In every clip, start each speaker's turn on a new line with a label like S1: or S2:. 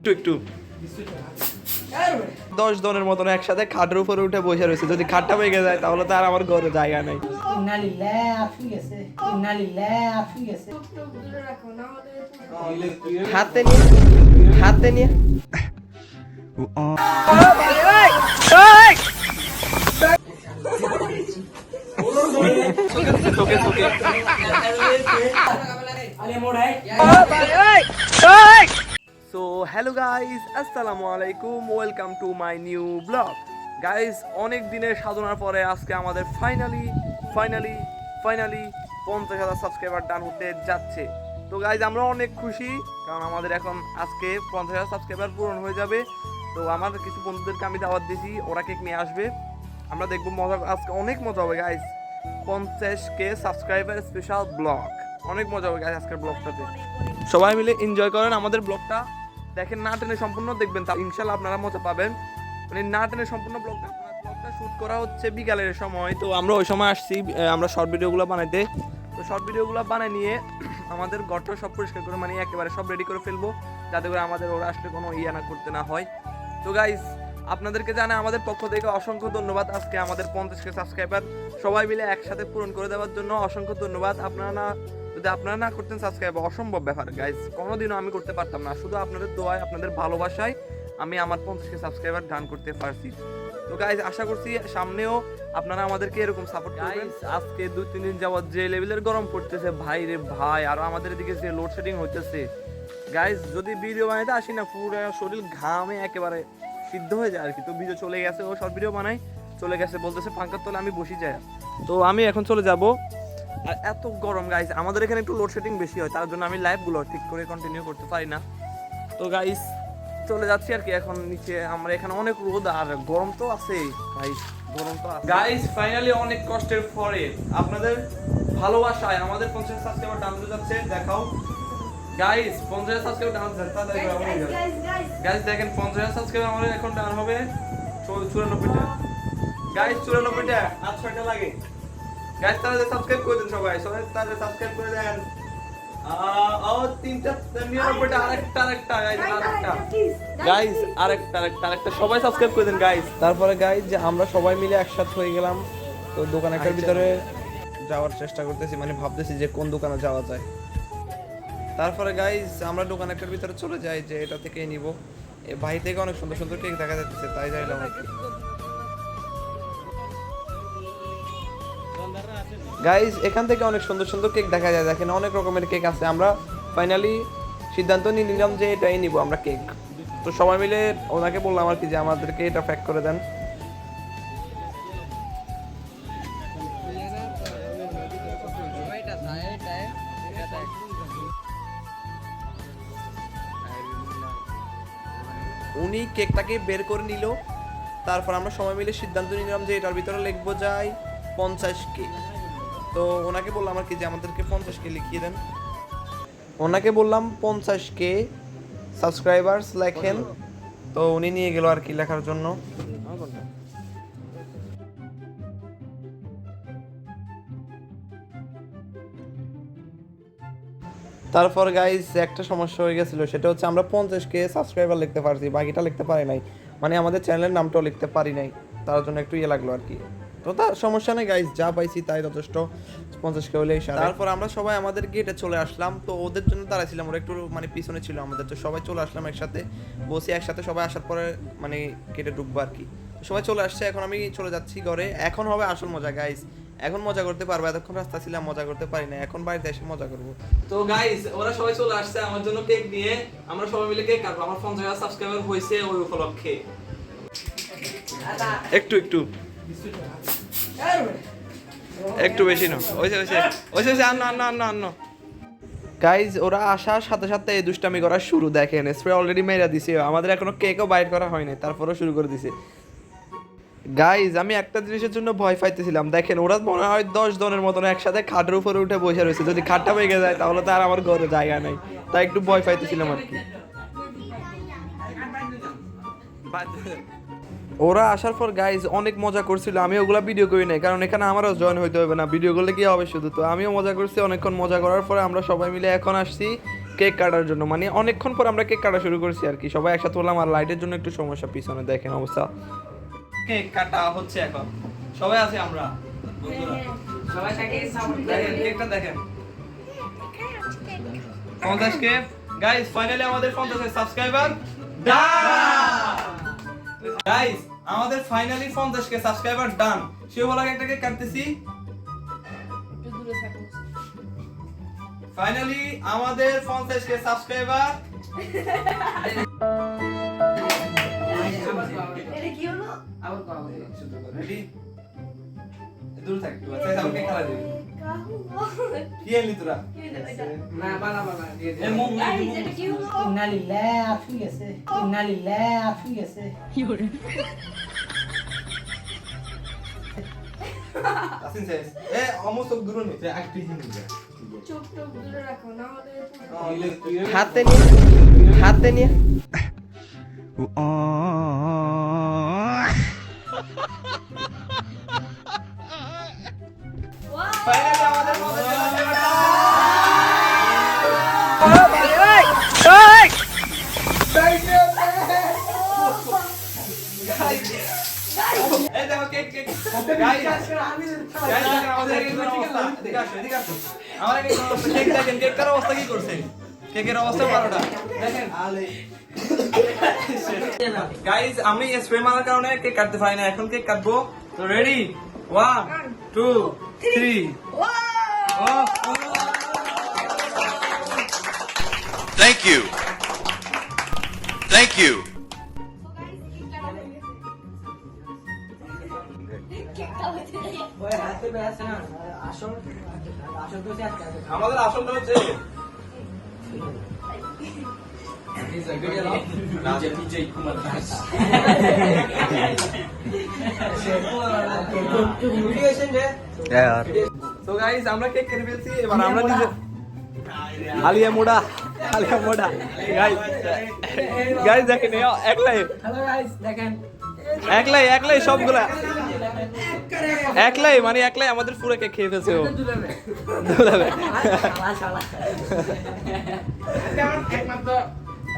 S1: একটু একটু। দশ জনের মতন একসাথে খাটের উপরে উঠে বসে রয়েছে। যদি খাটটা ভেঙে যায় তাহলে তো আর আমার ঘরে জায়গা নেই। হাতে নিয়ে হাতে নিয়ে। তোকে সো হ্যালো গাইস, আসসালামু আলাইকুম, welcome to my new vlog. Guys, অনেক দিনের সাধনার পরে আজকে আমাদের ফাইনালি ফাইনালি ফাইনালি পঞ্চাশ হাজার সাবস্ক্রাইবার ডান হতে যাচ্ছে। তো গাইজ আমরা অনেক খুশি, কারণ আমাদের এখন আজকে পঞ্চাশ হাজার সাবস্ক্রাইবার পূরণ হয়ে যাবে। তো আমার কিছু বন্ধুদেরকে আমি দাওয়াত দিয়েছি ওরা কেক নিয়ে আসবে। আমরা দেখব মজা, আজকে অনেক মজা হবে গাইজ পঞ্চাশ কে সাবস্ক্রাইবার স্পেশাল ব্লগ। অনেক মজা হবে গাইজ আজকের ব্লগটাতে। সবাই মিলে এনজয় করেন আমাদের ব্লগটা। দেখেন, না টেনে সম্পূর্ণ দেখবেন তা ইনশাল্লাহ আপনারা মজা পাবেন। মানে না টেনে সম্পূর্ণ ব্লগটা ব্লগটা শুট করা হচ্ছে বিকালের সময়। তো আমরা ওই সময় আসছি আমরা শর্ট ভিডিওগুলো বানাইতে। তো শর্ট ভিডিওগুলো বানাই নিয়ে আমাদের ঘরটা সব পরিষ্কার করে মানে একেবারে সব রেডি করে ফেলব, যাতে করে আমাদের ওরা আসলে কোনো ইয়ে না করতে না হয়। তো গাইস আপনাদেরকে জানা আমাদের পক্ষ থেকে অসংখ্য ধন্যবাদ আজকে আমাদের পঞ্চাশকে সাবস্ক্রাইবার সবাই মিলে একসাথে পূরণ করে দেওয়ার জন্য অসংখ্য ধন্যবাদ। আপনারা যদি আপনারা না করতেন সাবস্ক্রাইব অসম্ভব ব্যাপার গাইস কোনোদিনও আমি করতে পারতাম না। শুধু আপনাদের দোয়ায় আপনাদের ভালোবাসায় আমি আমার পঞ্চাশ কে সাবস্ক্রাইবার ডান করতে পারছি। তো গাইস আশা করছি সামনেও আপনারা আমাদেরকে এরকম সাপোর্ট করবেন। আজকে দু তিন দিন যাবত যে লেভেলের গরম পড়তেছে ভাই রে ভাই আর আমাদের এদিকে যে লোডশেডিং হইতেছে। গাইস যদি ভিডিও বানাইতে আসি না পুরো শরীর ঘামে একেবারে সিদ্ধ হয়ে যায় আর কি তো ভিডিও চলে গেছে ও শর্ট ভিডিও বানাই চলে গেছে বলতেছে পাঙ্কার তলে আমি বসি যাই। তো আমি এখন চলে যাব। আর এত গরম গাইস আমাদের এখানে একটু লোডশেডিং বেশি হয় তার জন্য আমি লাইভগুলো ঠিক করে কন্টিনিউ করতে পারি না। তো গাইস চলে যাচ্ছি আর কি এখন নিচে। আমরা এখানে অনেক রোদ আর গরম তো আছে গাইস গরম তো আছে গাইস ফাইনালি অনেক কষ্টের পরে আপনাদের ভালোবাসায় আমাদের পঞ্চাশ সাবস্ক্রাইবার হয়ে যাচ্ছে দেখাও। গাইস পঞ্চাশ সাবস্ক্রাইবার করে আমাদের গাইস দেখেন পঞ্চাশ সাবস্ক্রাইবার আমাদের এখন ডাউন হবে চু- চুরানব্বইটা। গাইস চুরানব্বইটা আর ছয়টা লাগে। গাইস তাহলে সাবস্ক্রাইব করে দিন সবাই সবাই তাহলে সাবস্ক্রাইব করে দেন। তারপরে গাইস যে আমরা সবাই মিলে একসাথে হয়ে গেলাম তো দোকান একটার ভিতরে যাওয়ার চেষ্টা করতেছি মানে ভাবতেছি যে কোন দোকানে যাওয়া যায়। তারপরে গাইস আমরা দোকান একটার ভিতরে চলে যাই যে এটা থেকেই নিব। এ ভাই থেকে অনেক সুন্দর সুন্দর কেক দেখা যাচ্ছে তাই যাইলাম আর কি। গাইস এখান থেকে অনেক সুন্দর সুন্দর কেক দেখা যায়। দেখেন, অনেক রকমের কেক আছে। আমরা ফাইনালি সিদ্ধান্ত নিয়ে নিলাম যে এটাই নিব আমরা কেক তো সবাই মিলে ওনাকে বললাম আর কি যে আমাদেরকে এটা প্যাক করে দেন। উনি কেকটাকে বের করে নিল। তারপর আমরা সবাই মিলে সিদ্ধান্ত নিলাম যে এটার ভিতরে লিখব যাই পঞ্চাশ কে তো ওনাকে বললাম আর কি যে আমাদেরকে পঞ্চাশ কে লিখিয়ে দেন। ওনাকে বললাম পঞ্চাশ কে সাবস্ক্রাইবার্স লেখেন তো উনি নিয়ে গেল আর কি লেখার জন্য। তারপর গাইস একটা সমস্যা হয়ে গেছিল, সেটা হচ্ছে আমরা পঞ্চাশ কে সাবস্ক্রাইবার লিখতে পারছি, বাকিটা লিখতে পারি নাই। মানে আমাদের চ্যানেলের নামটাও লিখতে পারি নাই, তার জন্য একটু ইয়ে লাগল আর কি। তো তার সমস্যা নেই গাইস যা পাইছি তাই যথেষ্ট। পঞ্চাশ কে হলেই তারপর আমরা সবাই আমাদের গেটে চলে আসলাম তো ওদের জন্য দাঁড়াইছিলাম ওরা একটু মানে পিছনে ছিল আমাদের তো সবাই চলে আসলাম একসাথে। বসে একসাথে সবাই আসার পরে মানে গেটে ঢুকবো আর কি। সবাই চলে আসছে এখন আমি চলে যাচ্ছি ঘরে। এখন হবে আসল মজা গাইস এখন মজা করতে পারব এতক্ষণ রাস্তা ছিলাম মজা করতে পারি না এখন বাড়িতে এসে মজা করব। তো গাইস ওরা সবাই চলে আসছে আমার জন্য কেক নিয়ে। আমরা সবাই মিলে কেক কাটবো। আমার পঞ্চাশ হাজার সাবস্ক্রাইবার হয়েছে ওই উপলক্ষে। একটু একটু। একটু বেশি না ওইসে ওইসে ওইসে ওইসে আন্ন আন্ন আন্ন আন্ন। গাইজ ওরা আসার সাথে সাথে এই দুষ্টামি করা শুরু দেখেন। স্প্রে অলরেডি মেরা দিছে। আমাদের এখনও কেকও বাইট করা হয়নি তারপরেও শুরু করে দিছে। গাইজ আমি একটা জিনিসের জন্য ভয় পাইতেছিলাম। দেখেন ওরা মনে হয় দশ জনের মতন একসাথে খাটের উপরে উঠে বসে রয়েছে। যদি খাটটা ভেঙে যায় তাহলে তো আর আমার ঘরে জায়গা নাই। তাই একটু ভয় পাইতেছিলাম আর কি। ওরা আসার পর গাইজ অনেক মজা করছিল। আমি ওগুলা ভিডিও করি নাই কারণ এখানে আমারও জয়েন হইতে হবে না। ভিডিও করলে কি হবে শুধু? তো আমিও মজা করছি অনেকক্ষণ মজা করার পরে আমরা সবাই মিলে এখন আসছি কেক কাটার জন্য। মানে অনেকক্ষণ পর আমরা কেক কাটা শুরু করছি আর কি। সবাই একসাথে হলাম আর লাইটের জন্য একটু সমস্যা পিছনে দেখেন অবস্থা। কেক কাটা হচ্ছে এখন। সবাই আছে আমরা? বন্ধুরা? দেখেন কেকটা দেখেন। পঞ্চাশ কে? গাইস ফাইনালি আমাদের পঞ্চাশ সাবস্ক্রাইবার গাইস আমাদের ফাইনালি পঞ্চাশ কে সাবস্ক্রাইবার ডান সে বলা একটা কেক কাটতেছি ফাইনালি আমাদের পঞ্চাশ কে সাবস্ক্রাইবার রেডি দূর থাক একটু আচ্ছা আমাকে খেলা দিবি। কি এলি তোরা? এ মুখ
S2: ইন্না লিল্লাহ আফি গেছে। ইন্না লিল্লাহ আফি গেছে।
S1: আসিন শেষ। এ অমস্ত দূর নে।
S3: চোখ টোক দূরে রাখো না হলে
S1: হাতে নিয়ে হাতে নিয়ে। কেক দেখেন কেকের অবস্থা কি করছে কেকের অবস্থা বারোটা দেখেন গাইস আমি স্প্রে মারার কারণে কেক কাটতে পারি না এখন কেক কাটবো তো ready one two three
S4: Thank you. Thank you.
S1: আমাদের আসলটা হচ্ছে তো গাইস আমরা কেক কেটে ফেলছি এবার আমরা নিজে আলিয়া মোড়া আলিয়া মোড়া। গাইস গাইস দেখেন একলাই।
S2: হ্যালো গাইস দেখেন।
S1: একলাই একলাই সবগুলা। একলাই মানে একলাই আমাদের পুরো কেক খেয়ে ফেলছে ও।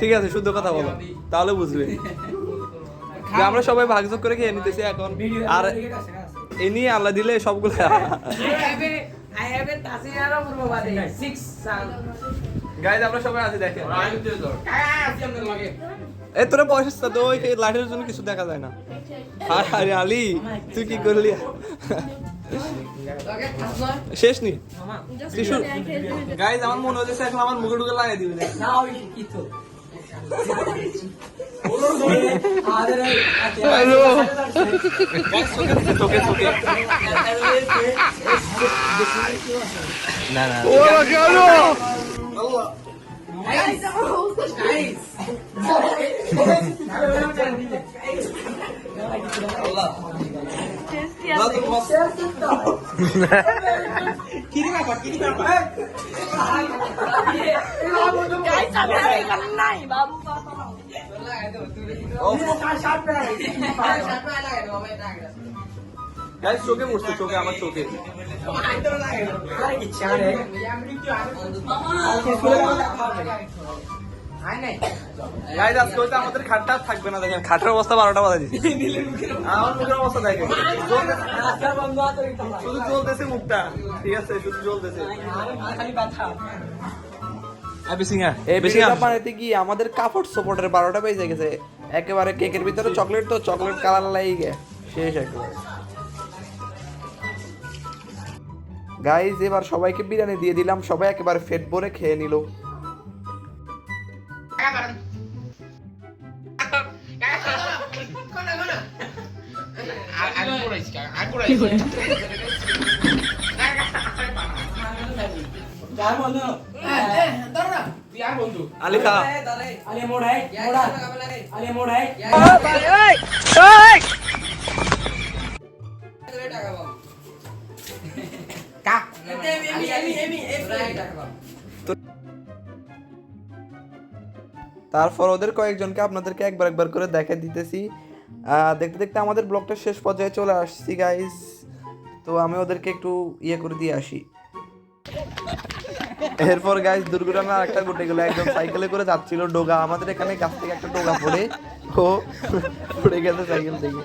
S1: ঠিক আছে, শুদ্ধ কথা বলো। তাহলে বুঝবে। আমরা সবাই ভাগযোগ করে খেয়ে নিতেছি এখন। আর এ নিয়ে আল্লাহ দিলে সবগুলো গাইজ আমরা সবাই আছি দেখেন। এ তোরা বয়স তো ওই লাঠের জন্য কিছু দেখা যায় না। আরে আরে আলী তুই কি করলি? শেষ নি? টিস্যু। গাইজ আমার মনে হচ্ছে এখন আমার মুখে ঢুকে লাগাই দিবে। দেখ।
S2: Now we should eat it.
S1: Guys, চোখে দিছে, চোখে চোখে না তো তোমার গাইজ চোখে পড়ছে চোখে আমার চোখে। গাইজ আজকে হয়তো আমাদের খাটটা থাকবে না দেখেন খাটের অবস্থা বারোটা বাজে দিচ্ছে আমার মুখের অবস্থা দেখেন। শুধু চলতেছে মুখটা ঠিক আছে শুধু চলতেছে গিয়ে আমাদের কাপড় সাপোর্টের বারোটা বেজে গেছে। একেবারে কেকের ভিতরে চকলেট তো চকলেট কালার লাগে গে। শেষ একেবারে। গাইজ এবার সবাইকে বিরিয়ানি দিয়ে দিলাম। সবাই একেবারে ফেট ভরে খেয়ে নিল।
S2: কার বন্ধু
S1: আলি খা
S2: আলে মোড়াই। মোড়া আলে এমি এমি এমি
S1: তারপর ওদের কয়েকজনকে আপনাদেরকে একবার একবার করে দেখা দিতেছি। দেখতে দেখতে আমাদের ব্লগটা শেষ পর্যায়ে চলে আসছি গাইস তো আমি ওদেরকে একটু ইয়ে করে দিয়ে আসি। এরপর গাইস দুর্ঘটনা একটা ঘটে গেলো। একদম সাইকেলে করে যাচ্ছিল ডোগা। আমাদের এখানে গাছ থেকে একটা ডোগা পড়ে। ও পড়ে গেছে সাইকেল থেকে।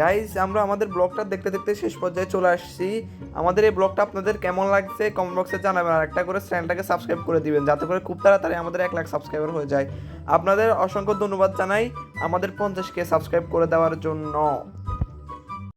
S1: গাইস আমরা আমাদের ব্লগটা দেখতে দেখতে শেষ পর্যায়ে চলে আসছি। আমাদের এই ব্লগটা আপনাদের কেমন লাগছে কমেন্ট বক্সে জানাবেন। আর একটা করে চ্যানেলটাকে সাবস্ক্রাইব করে দিবেন, যাতে করে খুব তাড়াতাড়ি আমাদের এক লাখ সাবস্ক্রাইবার হয়ে যায়। আপনাদের অসংখ্য ধন্যবাদ জানাই আমাদের পঞ্চাশকে সাবস্ক্রাইব করে দেওয়ার জন্য।